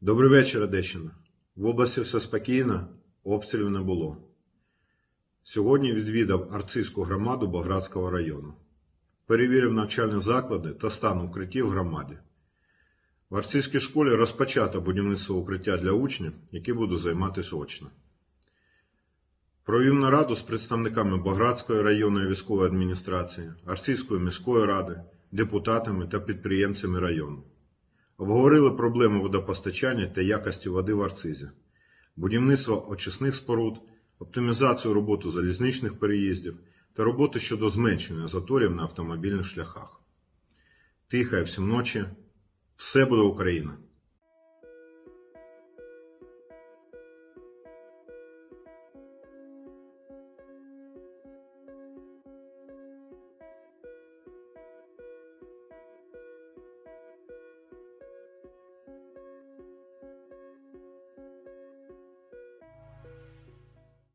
Добрий вечір, Одещина. В області все спокійно, обстрілів не було. Сьогодні відвідав Арцизьку громаду Болградського району. Перевірив навчальні заклади та стан укриттів в громаді. В Арцизькій школі розпочато будівництво укриття для учнів, які будуть займатися очно. Провів нараду з представниками Болградської районної військової адміністрації, Арцизької міської ради, депутатами та підприємцями району. Обговорили проблеми водопостачання та якості води в Арцизі, будівництво очисних споруд, оптимізацію роботи залізничних переїздів та роботи щодо зменшення заторів на автомобільних шляхах. Тихо всім ночі. Все буде Україна!